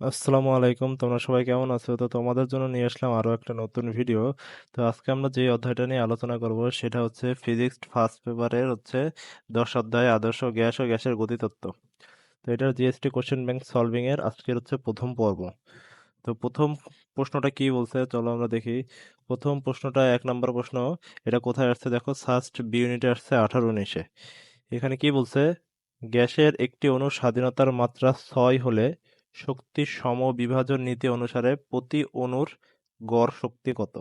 আসসালামু আলাইকুম, তোমরা সবাই কেমন আছো? তো তোমাদের জন্য নিয়ে আসলাম আরও একটা নতুন ভিডিও। তো আজকে আমরা যে অধ্যায়টা নিয়ে আলোচনা করব সেটা হচ্ছে ফিজিক্স ফার্স্ট পেপারের হচ্ছে দশ অধ্যায়, আদর্শ গ্যাস ও গ্যাসের গতিতত্ত্ব। তো এটা জিএসটি কোশ্চেন ব্যাংক সলভিংয়ের আজকের হচ্ছে প্রথম পর্ব। তো প্রথম প্রশ্নটা কি বলছে? চলো আমরা দেখি। প্রথম প্রশ্নটা এক নম্বর প্রশ্ন, এটা কোথায় আসছে দেখো? ফার্স্ট বি ইউনিটে আসছে আঠারো উনিশে। এখানে কি বলছে? গ্যাসের একটি অণুর স্বাধীনতার মাত্রা ছয় হলে শক্তির সমবিভাজন নীতি অনুসারে প্রতি অণুর গড় শক্তি কত?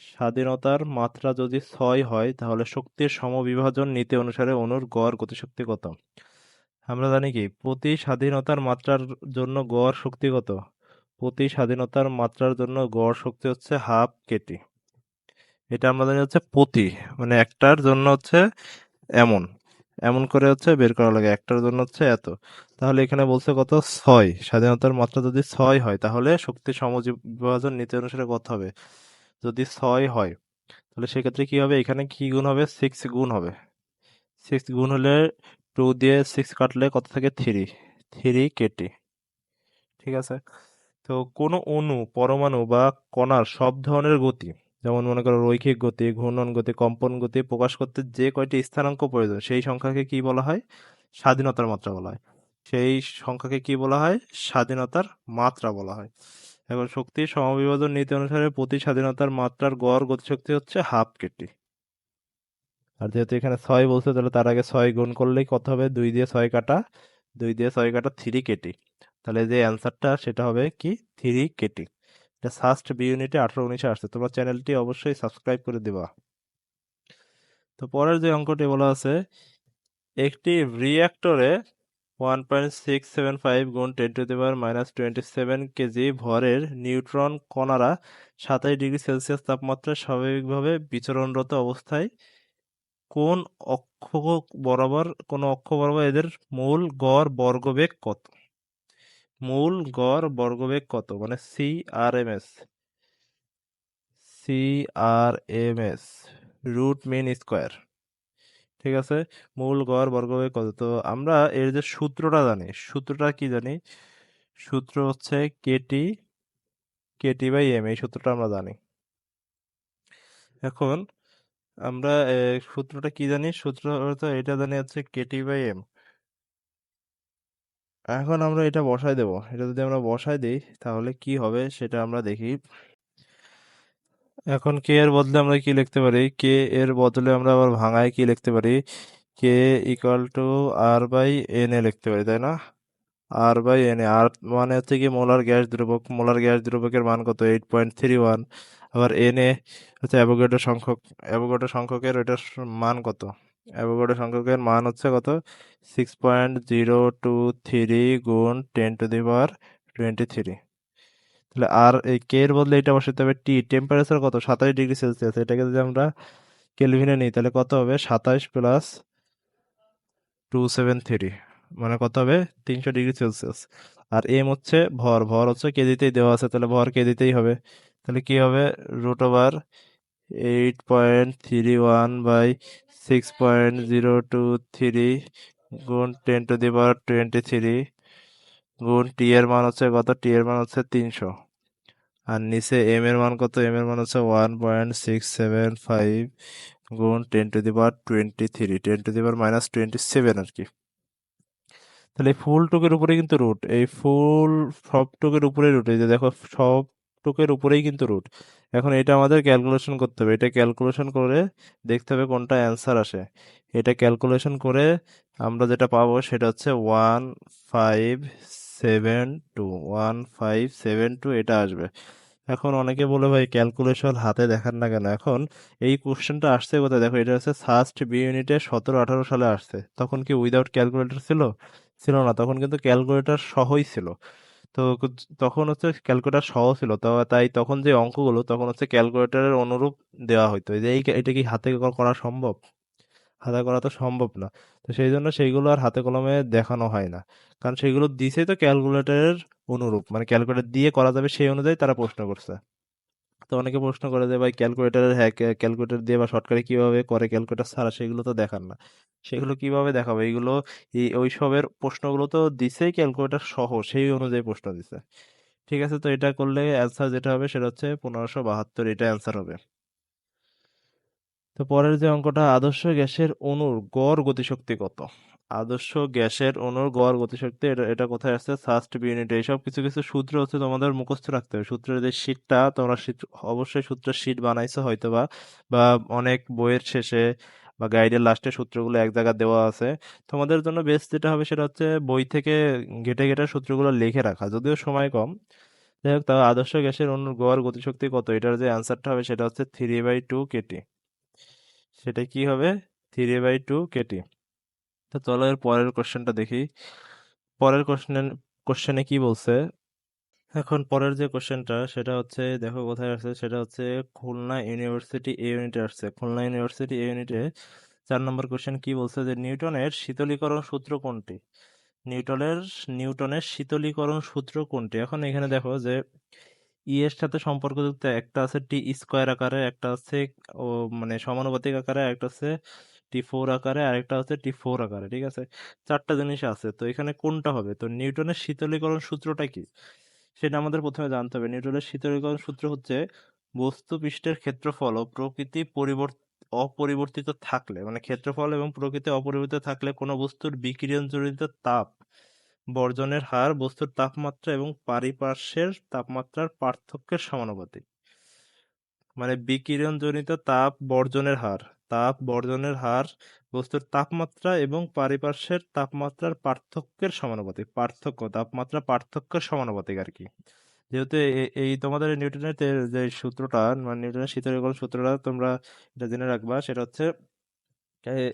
স্বাধীনতার মাত্রা যদি ছয় হয়, তাহলে শক্তির সমবিভাজন নীতি অনুসারে অণুর গড় গতিশক্তি কত? আমরা জানি কি, প্রতি স্বাধীনতার মাত্রার জন্য গড় শক্তি কত? প্রতি স্বাধীনতার মাত্রার জন্য গড় শক্তি হচ্ছে হাফ কেটি। এটা আমরা জানি হচ্ছে প্রতি মানে একটার জন্য হচ্ছে এমন। এমন করে হচ্ছে বের করা লাগে। একটার জন্য হচ্ছে এত। তাহলে এখানে বলছে কত? ছয়। স্বাধীনতার মাত্রা যদি ছয় হয়, তাহলে শক্তি সমবিভাজন নীতি অনুসারে কত হবে? যদি ছয় হয়, তাহলে সেক্ষেত্রে কি হবে? এখানে কি গুণ হবে? সিক্স গুণ হবে। সিক্স গুণ হলে টু দিয়ে সিক্স কাটলে কত থাকে? Three three KT. ঠিক আছে? তো কোনো অণু, পরমাণু বা কণার সব ধরনের গতি যেমন মনে করো রৈখিক গতি, ঘূর্ণন গতি, কম্পন গতি প্রকাশ করতে যে কয়টি স্থানাঙ্ক প্রয়োজন, সেই সংখ্যাকে কি বলা হয়? স্বাধীনতার মাত্রা বলা হয়। সেই সংখ্যাকে কি বলা হয়? স্বাধীনতার মাত্রা বলা হয়। এখন শক্তির সমবিভাজন নীতি অনুসারে প্রতি স্বাধীনতার মাত্রার গড় গতিশক্তি হচ্ছে হাফ কেটি। আর যেহেতু এখানে ছয় বলছে, তাহলে তার আগে ছয় গুণ করলেই কত হবে? দুই দিয়ে ছয় কাটা, দুই দিয়ে ছয় কাটা থ্রি কেটি। তাহলে যে অ্যান্সারটা, সেটা হবে কি? Three KT. এটা ফার্স্ট বি ইউনিটে আঠারো উনিশে আসছে। তোমার চ্যানেলটি অবশ্যই সাবস্ক্রাইব করে দিবা। তো পরের যে অঙ্কটি বলা আছে, একটি রিঅ্যাক্টরে one point six seven five গুণ ten to the power minus twenty seven KG ভরের নিউট্রন কণারা সাতাশ ডিগ্রি সেলসিয়াস তাপমাত্রায় স্বাভাবিকভাবে বিচরণরত অবস্থায় কোন অক্ষ বরাবর, কোন অক্ষ বরাবর এদের মূল গড় বর্গবেগ কত? মূল গড় বর্গবেগ কত? মানে C R M S C R M S root mean square ঠিক আছে? মূল গড় বর্গবেগ কত? তো আমরা এর যে সূত্রটা জানি, সূত্রটা কি জানি? সূত্র হচ্ছে কেটি কেটি বাই এম এই সূত্রটা আমরা জানি। এখন আমরা সূত্রটা কি জানি? সূত্র এটা জানি হচ্ছে কেটি বাই এম এখন আমরা এটা বসাই দেব। এটা যদি আমরা বসাই দিই, তাহলে কি হবে সেটা আমরা দেখি। এখন কে এর বদলে আমরা কি লিখতে পারি? কে এর বদলে আমরা আবার ভাঙায় কি লিখতে পারি? K equal to R by N A লিখতে পারি, তাই না? আর বাই এন এ। আর মানে হচ্ছে কি মোলার গ্যাস দ্রবক মোলার গ্যাস দ্রবকের মান কত? Eight point three one. আবার এন এ হচ্ছে অ্যাভোগাড্রো সংখ্যক অ্যাভোগাড্রো সংখ্যকের ওইটার মান কত? অ্যাভোগাড্রো সংখ্যকের মান হচ্ছে কত? Six point zero two three গুণ ten to the power twenty three তাহলে আর এই কে এর বদলে এটা বসাতে হবে টি টেম্পারেচার কত? সাতাশ ডিগ্রি সেলসিয়াস। এটাকে যদি আমরা কেলভিনে নিই, তাহলে কত হবে? সাতাশ প্লাস টু সেভেন থ্রি মানে কত হবে? তিনশো ডিগ্রি সেলসিয়াস। আর এম হচ্ছে ভর। ভর হচ্ছে কেজিতেই দেওয়া আছে, তাহলে ভর কেজিতেই হবে। তাহলে কি হবে? Root over eight point three one by six point zero two three গুণ ten to the power twenty three গুণ টি এর মান হচ্ছে কত? টি এর মান হচ্ছে তিনশো। আর নিচে এম এর মান কত? এম এর মান হচ্ছে one point six seven five গুণ ten to the power twenty three ten to the power minus twenty seven আর কি। তাহলে ফুল টুকের উপরে কিন্তু রুট এই ফুল সব টুকের উপরে রুট এই যে দেখো, সব টুকের উপরেই কিন্তু রুট এখন এটা আমাদের ক্যালকুলেশন করতে হবে। এটা ক্যালকুলেশন করে দেখতে হবে কোনটা অ্যান্সার আসে। এটা ক্যালকুলেশন করে আমরা যেটা পাবো সেটা হচ্ছে one five seven two one five seven two এটা আসবে। এখন অনেকে বলে, ভাই ক্যালকুলেশন হাতে দেখান না কেন? এখন এই কোশ্চেনটা আসছে কোথায়? দেখো, এটা হচ্ছে ফার্স্ট বি ইউনিটে সতেরো, আঠারো সালে আসছে। তখন কি উইদাউট ক্যালকুলেটর ছিল? ছিল না। তখন কিন্তু ক্যালকুলেটর সহই ছিল। তো তখন হচ্ছে ক্যালকুলেটার সহ ছিল। তো তাই তখন যে অঙ্কগুলো, তখন হচ্ছে ক্যালকুলেটারের অনুরূপ দেওয়া হইতো। যে এই এটা কি হাতে করা সম্ভব? হাতে করা তো সম্ভব না। তো সেই জন্য সেইগুলো আর হাতে কলমে দেখানো হয় না। কারণ সেগুলো দিছে তো ক্যালকুলেটারের অনুরূপ। মানে ক্যালকুলেটার দিয়ে করা যাবে সেই অনুযায়ী তারা প্রশ্ন করছে। তো অনেকে প্রশ্ন করে যে, ভাই ক্যালকুলেটারের হ্যাঁ ক্যালকুলেটর দিয়ে বা শর্টকাটে কীভাবে করে ক্যালকুলেটার ছাড়া সেগুলো তো দেখান না। সেগুলো কীভাবে দেখাবো? এইগুলো এই ওইসবের প্রশ্নগুলো তো দিছেই ক্যালকুলেটর সহ, সেই অনুযায়ী প্রশ্ন দিছে। ঠিক আছে, তো এটা করলে অ্যান্সার যেটা হবে সেটা হচ্ছে পনেরোশো বাহাত্তর, এটা অ্যান্সার হবে। তো পরের যে অঙ্কটা, আদর্শ গ্যাসের অণুর গড় গতিশক্তি কত? আদর্শ গ্যাসের অণুর গড় গতিশক্তি, এটা এটা কোথায় আছে ফার্স্ট ইউনিটে এইসব কিছু কিছু সূত্র হচ্ছে তোমাদের মুখস্থ রাখতে হবে। সূত্রের যে শীটটা তোমরা অবশ্যই সূত্রের শীট বানাইছো হয়তো বা বা অনেক বইয়ের শেষে বা গাইডের লাস্টে সূত্রগুলো এক জায়গায় দেওয়া আছে। তোমাদের জন্য বেস্ট যেটা হবে সেটা হচ্ছে বই থেকে ঘেটে ঘেটে সূত্রগুলো লিখে রাখা, যদিও সময় কম। যাই হোক তাও আদর্শ গ্যাসের অণুর গড় গতিশক্তি কত? এটার যে অ্যান্সারটা হবে সেটা হচ্ছে থ্রি বাই টু কেটি সেটা কি হবে? থ্রি বাই টু কেটি তো চলো এর পরের কোশ্চেনটা দেখি। পরের কোশ্চেন কোশ্চেনে কি বলছে? এখন পরের যে কোশ্চেনটা সেটা হচ্ছে, দেখো কোথায় আসছে? সেটা হচ্ছে খুলনা ইউনিভার্সিটি এ ইউনিটে আসছে। খুলনা ইউনিভার্সিটি এ ইউনিটে চার নম্বর কোশ্চেন কি বলছে? যে নিউটনের শীতলীকরণ সূত্র কোনটি? নিউটনের নিউটনের শীতলীকরণ সূত্র কোনটি? এখন এখানে দেখো যে ই এর সাথে সম্পর্কযুক্ত একটা আছে টি স্কোয়ার আকারে, একটা আছে মানে সমানুপাতিক আকারে, একটা আছে টি ফোর আকারে, আরেকটা হচ্ছে টি ফোর আকারে, ঠিক আছে? চারটা জিনিস আছে। তো এখানে কোনটা হবে? তো নিউটনের শীতলীকরণ সূত্রটা কি? সেটা আমাদের প্রথমে জানতে হবে। নিউটনের শীতলীকরণ সূত্র হচ্ছে বস্তু পৃষ্ঠের ক্ষেত্রফল ও প্রকৃতি পরিবর্তন অপরিবর্তিত থাকলে মানে ক্ষেত্রফল এবং প্রকৃতি অপরিবর্তিত থাকলে কোনো বস্তুর বিকিরণজনিত তাপ বর্জনের হার, বস্তুর তাপমাত্রা এবং পারিপার্শ্বের তাপমাত্রার পার্থক্যের সমানুপাতিক। মানে বিকিরণজনিত তাপ বর্জনের হার। তাপ বর্জনের হার, বস্তুর তাপমাত্রা এবং পারিপার্শ্বের তাপমাত্রার পার্থক্যের সমানুপাতিক, পার্থক্য, তাপমাত্রা পার্থক্যের সমানুপাতিক আর কি। যেহেতু এই তোমাদের নিউটনের যে সূত্রটা মানে নিউটনের শীতলীকরণ সূত্রটা তোমরা এটা জেনে রাখবা, সেটা হচ্ছে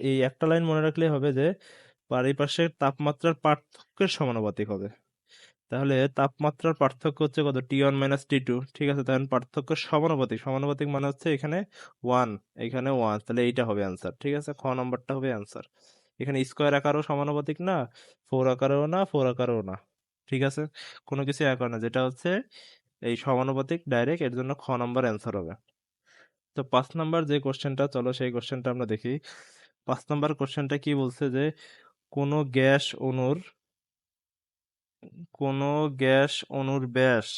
এই একটা লাইন মনে রাখলেই হবে যে পারিপার্শ্বিক তাপমাত্রার পার্থক্যের সমানুপাতিক হবে। তাহলে তাপমাত্রার পার্থক্য হচ্ছে কত? T one minus T two ঠিক আছে? তাহলে পার্থক্য সমানুপাতিক। সমানুপাতিক মানে হচ্ছে এখানে ওয়ান এখানে ওয়ান তাহলে এইটা হবে অ্যান্সার ঠিক আছে? খ নম্বরটা হবে অ্যান্সার এখানে স্কোয়ার আকারও সমানুপাতিক না ফোর আকারেও না ফোর আকারেও না, ঠিক আছে? কোনো কিছু আকার না, যেটা হচ্ছে এই সমানুপাতিক ডাইরেক্ট এর জন্য খ নম্বর অ্যান্সার হবে। তো পাঁচ নাম্বার যে কোশ্চেনটা চলো সেই কোশ্চেনটা আমরা দেখি। পাঁচ নাম্বার কোশ্চেনটা কি বলছে যে কোনো গ্যাস অণুর কোনো গ্যাস অণুর ব্যাস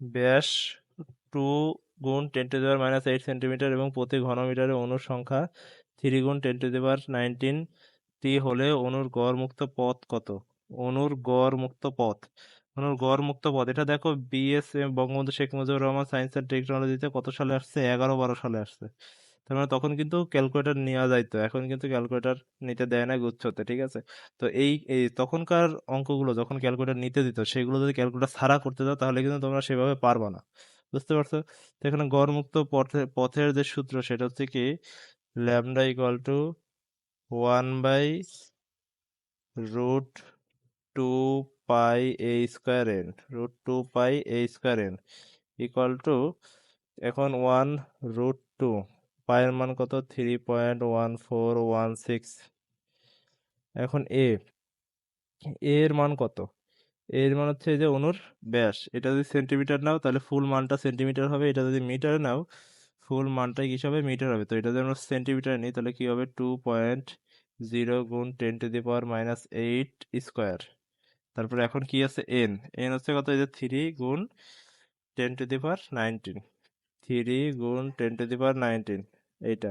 ব্যাস টু গুণ ten to the power minus eight centimetre এবং প্রতি ঘনমিটারে অণুর সংখ্যা থ্রি গুণ ten to the power nineteen টি হলে অণুর গড় মুক্ত পথ কত? অণুর গড় মুক্ত পথ। অণুর গড় মুক্ত পথ। এটা দেখো BSM Bangabandhu Sheikh Mujibur Rahman science and টেকনোলজিতে কত সালে আসছে? এগারো বারো সালে আসছে। তার মানে তখন কিন্তু ক্যালকুলেটর নেওয়া যাইতো। এখন কিন্তু ক্যালকুলেটর নিতে দেয় না গুচ্ছতে, ঠিক আছে? তো এই এই তখনকার অঙ্কগুলো যখন ক্যালকুলেটর নিতে দিত, সেগুলো যদি ক্যালকুলেটর ছাড়া করতে দাও, তাহলে কিন্তু তোমরা সেভাবে পারবা না। বুঝতে পারছ? তো এখানে গড়মুক্ত পথে, পথের যে সূত্র, সেটা হচ্ছে কি? Lambda equal to one by root two pi A square N root two pi A square N equal to এখন ওয়ান রুট টু পায়ের মান কত? Three point one four one six এখন এ এর মান কত? এর মান হচ্ছে যে অনুর। ব্যাস, এটা যদি সেন্টিমিটার নাও, তাহলে ফুল মানটা সেন্টিমিটার হবে। এটা যদি মিটারে নাও ফুল মানটা কি হবে? মিটার হবে। তো এটা যদি আমরা সেন্টিমিটার নিই, তাহলে কী হবে? টু পয়েন্ট জিরো গুণ ten to the power minus eight square তারপরে এখন কি আছে? এন এন হচ্ছে কত? এই যে থ্রি গুণ ten to the power nineteen three গুণ ten to the power nineteen এইটা।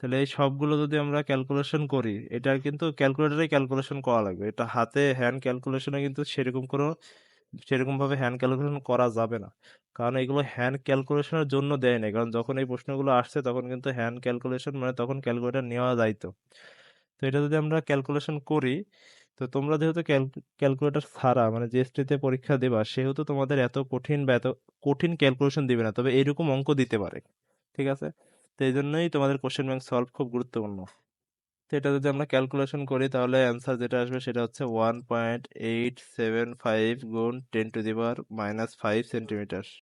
তাহলে এই সবগুলো যদি আমরা ক্যালকুলেশন করি, এটা কিন্তু ক্যালকুলেটারে ক্যালকুলেশন করা লাগবে। এটা হাতে হ্যান্ড ক্যালকুলেশনে কিন্তু সেরকম কোনো, সেরকমভাবে হ্যান্ড ক্যালকুলেশন করা যাবে না। কারণ এগুলো হ্যান্ড ক্যালকুলেশনের জন্য দেয় না কারণ যখন এই প্রশ্নগুলো আসছে, তখন কিন্তু হ্যান্ড ক্যালকুলেশন মানে তখন ক্যালকুলেটার নেওয়া যাইতো তো এটা যদি আমরা ক্যালকুলেশন করি, তো তোমরা যেহেতু ক্যালকুলেটার ছাড়া মানে জিএসটিতে পরীক্ষা দেবা, সেহেতু তোমাদের এত কঠিন বা কঠিন ক্যালকুলেশন দিবে না। তবে এরকম অঙ্ক দিতে পারে। ঠিক আছে? তো এই জন্যই তোমাদের কোশ্চেন ব্যাংক সলভ খুব গুরুত্বপূর্ণ। তো এটা যদি আমরা ক্যালকুলেশন করি, তাহলে অ্যান্সার যেটা আসবে সেটা হচ্ছে one point eight seven five গুণ ten to the power minus five centimetre